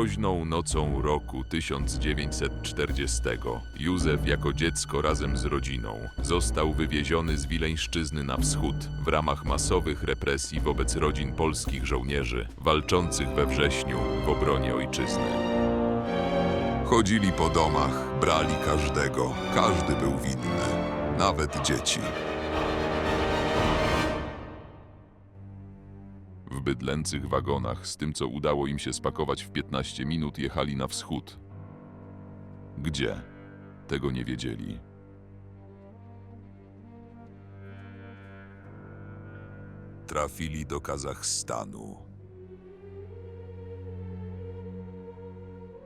Mroźną nocą roku 1940 Józef jako dziecko razem z rodziną został wywieziony z Wileńszczyzny na wschód w ramach masowych represji wobec rodzin polskich żołnierzy walczących we wrześniu w obronie ojczyzny. Chodzili po domach, brali każdego. Każdy był winny, nawet dzieci. W bydlęcych wagonach z tym, co udało im się spakować w 15 minut, jechali na wschód. Gdzie? Tego nie wiedzieli. Trafili do Kazachstanu.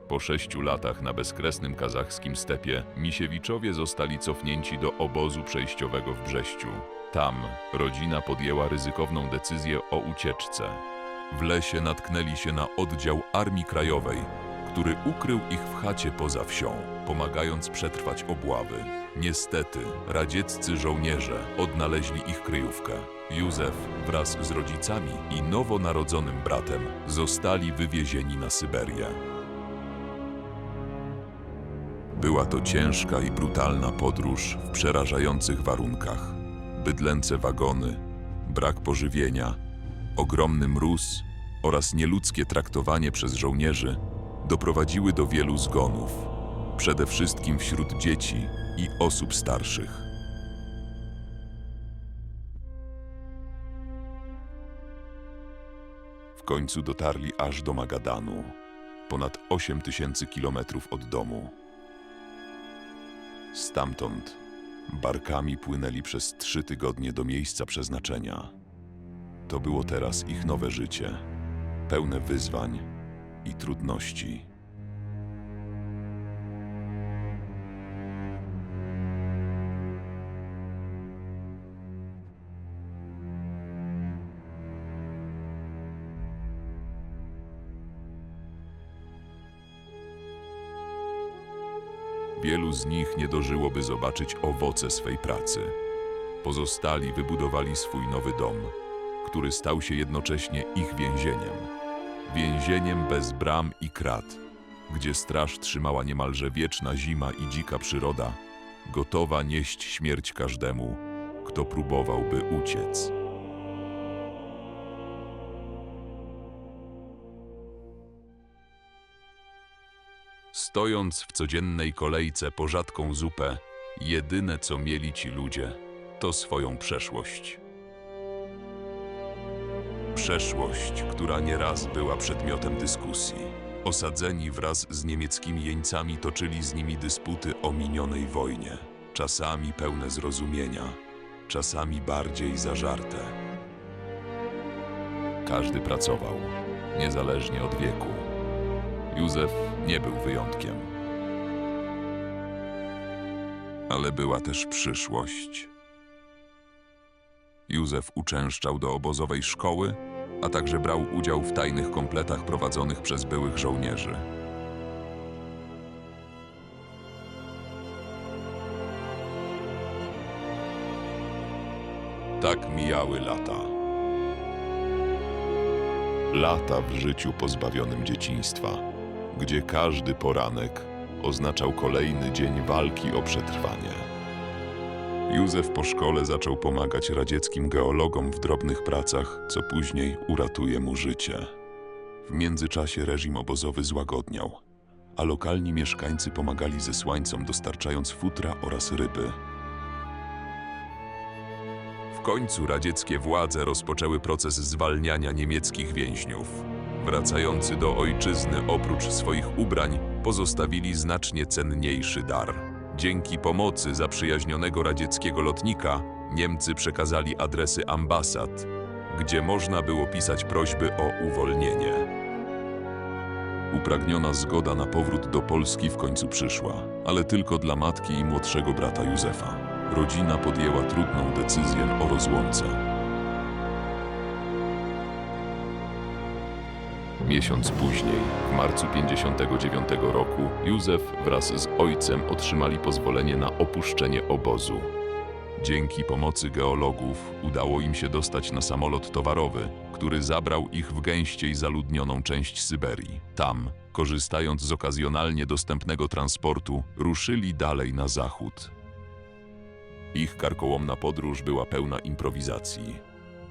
Po sześciu latach na bezkresnym kazachskim stepie Misiewiczowie zostali cofnięci do obozu przejściowego w Brześciu. Tam rodzina podjęła ryzykowną decyzję o ucieczce. W lesie natknęli się na oddział Armii Krajowej, który ukrył ich w chacie poza wsią, pomagając przetrwać obławy. Niestety, radzieccy żołnierze odnaleźli ich kryjówkę. Józef wraz z rodzicami i nowonarodzonym bratem zostali wywiezieni na Syberię. Była to ciężka i brutalna podróż w przerażających warunkach. Bydlęce wagony, brak pożywienia, ogromny mróz oraz nieludzkie traktowanie przez żołnierzy doprowadziły do wielu zgonów, przede wszystkim wśród dzieci i osób starszych. W końcu dotarli aż do Magadanu, ponad 8 tysięcy kilometrów od domu. Stamtąd barkami płynęli przez trzy tygodnie do miejsca przeznaczenia. To było teraz ich nowe życie, pełne wyzwań i trudności. Wielu z nich nie dożyłoby zobaczyć owoce swej pracy. Pozostali wybudowali swój nowy dom, który stał się jednocześnie ich więzieniem. Więzieniem bez bram i krat, gdzie straż trzymała niemalże wieczna zima i dzika przyroda, gotowa nieść śmierć każdemu, kto próbowałby uciec. Stojąc w codziennej kolejce po rzadką zupę, jedyne co mieli ci ludzie, to swoją przeszłość. Przeszłość, która nieraz była przedmiotem dyskusji. Osadzeni wraz z niemieckimi jeńcami toczyli z nimi dysputy o minionej wojnie, czasami pełne zrozumienia, czasami bardziej zażarte. Każdy pracował, niezależnie od wieku. Józef nie był wyjątkiem. Ale była też przyszłość. Józef uczęszczał do obozowej szkoły, a także brał udział w tajnych kompletach prowadzonych przez byłych żołnierzy. Tak mijały lata. Lata w życiu pozbawionym dzieciństwa, gdzie każdy poranek oznaczał kolejny dzień walki o przetrwanie. Józef po szkole zaczął pomagać radzieckim geologom w drobnych pracach, co później uratuje mu życie. W międzyczasie reżim obozowy złagodniał, a lokalni mieszkańcy pomagali zesłańcom dostarczając futra oraz ryby. W końcu radzieckie władze rozpoczęły proces zwalniania niemieckich więźniów. Wracający do ojczyzny oprócz swoich ubrań pozostawili znacznie cenniejszy dar. Dzięki pomocy zaprzyjaźnionego radzieckiego lotnika Niemcy przekazali adresy ambasad, gdzie można było pisać prośby o uwolnienie. Upragniona zgoda na powrót do Polski w końcu przyszła, ale tylko dla matki i młodszego brata Józefa. Rodzina podjęła trudną decyzję o rozłące. Miesiąc później, w marcu 59 roku, Józef wraz z ojcem otrzymali pozwolenie na opuszczenie obozu. Dzięki pomocy geologów udało im się dostać na samolot towarowy, który zabrał ich w gęściej zaludnioną część Syberii. Tam korzystając z okazjonalnie dostępnego transportu, ruszyli dalej na zachód. Ich karkołomna podróż była pełna improwizacji.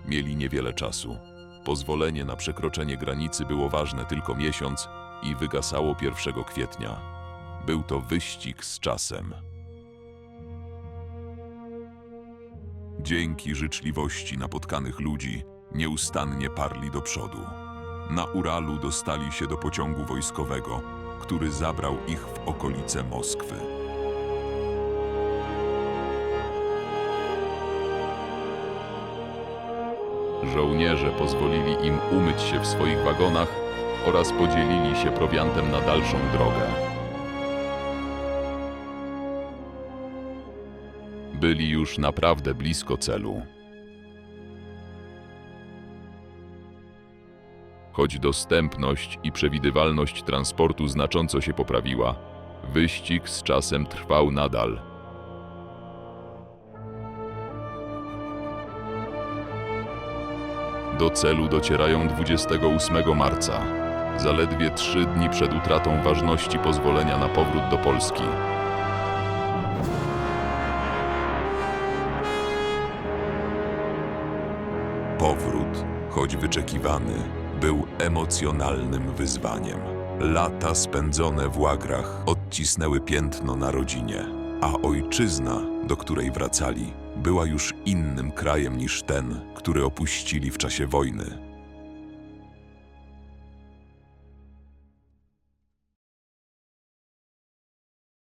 Mieli niewiele czasu. Pozwolenie na przekroczenie granicy było ważne tylko miesiąc i wygasało 1 kwietnia. Był to wyścig z czasem. Dzięki życzliwości napotkanych ludzi nieustannie parli do przodu. Na Uralu dostali się do pociągu wojskowego, który zabrał ich w okolice Moskwy. Żołnierze pozwolili im umyć się w swoich wagonach oraz podzielili się prowiantem na dalszą drogę. Byli już naprawdę blisko celu. Choć dostępność i przewidywalność transportu znacząco się poprawiła, wyścig z czasem trwał nadal. Do celu docierają 28 marca, zaledwie trzy dni przed utratą ważności pozwolenia na powrót do Polski. Powrót, choć wyczekiwany, był emocjonalnym wyzwaniem. Lata spędzone w łagrach odcisnęły piętno na rodzinie, a ojczyzna, do której wracali, była już innym krajem niż ten, który opuścili w czasie wojny.